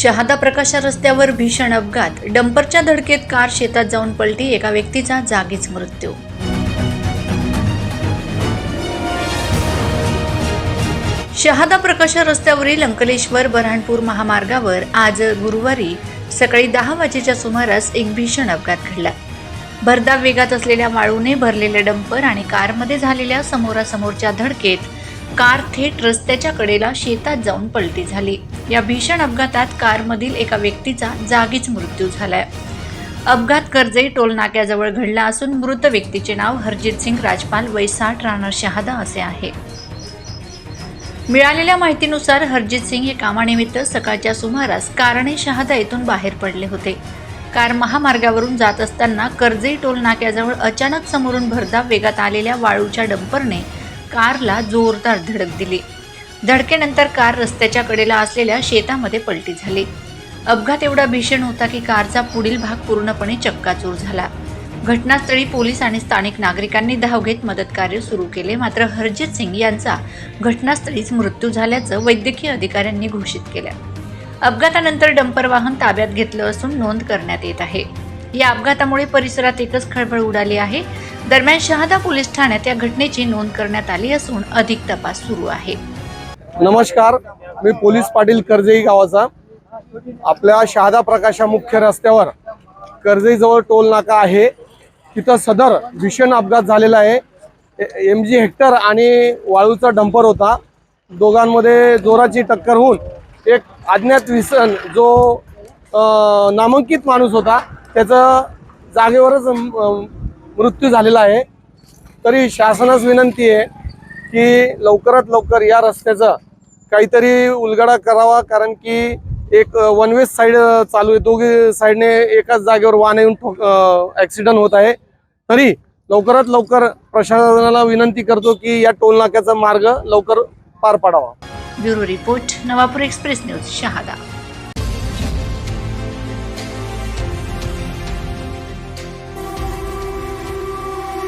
शहादा प्रकाशा रस्त्यावर भीषण अपघात. डंपरच्या धडकेत कार शेतात जाऊन पलटी एका व्यक्तीचा जागीच मृत्यू. शहादा प्रकाशा रस्त्यावरील अंकलेश्वर बऱ्हाणपूर महामार्गावर आज गुरुवारी सकाळी दहा वाजेच्या सुमारास एक भीषण अपघात घडला. भरधाव वेगात असलेल्या वाळूने भरलेले डंपर आणि कारमध्ये झालेल्या समोरासमोरच्या धडकेत कार थेट रस्त्याच्या कडेला शेतात जाऊन पलटी झाली. या भीषण अपघातात कारमधील एका व्यक्तीचा जागीच मृत्यू झालाय. अपघात कर्जई टोल नाक्याजवळ घडला असून मृत व्यक्तीचे नाव हरजित सिंग राजपाल वय साठ राहणार शहादा असे आहे. मिळालेल्या माहितीनुसार हरजित सिंग हे कामानिमित्त सकाळच्या सुमारास कारणे शहादा येथून बाहेर पडले होते. कार महामार्गावरून जात असताना कर्जई टोल नाक्याजवळ अचानक समोरून भरधाव वेगात आलेल्या वाळूच्या डंपरने कारला जोरदार धडक दिली. धडकेनंतर कार रस्त्याच्या कडेला असलेल्या शेतामध्ये पलटी झाली. अपघात एवढा भीषण होता की कारचा पुढील भाग पूर्णपणे चक्काचूर झाला. घटनास्थळी पोलीस आणि स्थानिक नागरिकांनी धाव घेत मदतकार्य सुरू केले. मात्र हरजित सिंग यांचा घटनास्थळीच मृत्यू झाल्याचं वैद्यकीय अधिकाऱ्यांनी घोषित केलं. अपघातानंतर डंपर वाहन ताब्यात घेतलं असून नोंद करण्यात येत आहे. या अपघातामुळे परिसरात एकच खळबळ उडाली आहे. दरम्यान शहादा पोलीस ठाण्यात या घटनेची नोंद करण्यात आली असून अधिक तपास सुरू आहे. नमस्कार मी पोलीस पाटील कर्जई गावाचा. आपल्या शहादा प्रकाशा मुख्य रस्त्यावर कर्जईजवळ टोल नाका आहे. तिथं सदर भीषण अपघात झालेला आहे. एम जी हेक्टर आणि वाळूचा डंपर होता. दोघांमध्ये जोराची टक्कर होऊन एक अज्ञात विसन जो नामांकित माणूस होता त्याचं जागेवरच मृत्यू झालेला आहे. तरी शासनास विनंती आहे की लवकरात लवकर या रस्त्याचं काहीतरी उलगडा करावा कारण की एक वन वे साईड चालू आहे. दोघी साईडने एकाच जागेवर वाहन येऊन ठोक ॲक्सिडंट होत आहे. तरी लवकरात लवकर प्रशासनाला विनंती करतो की या टोल नाक्याचा मार्ग लवकर पार पाडावा. Bureau report Navapur express news Shahada.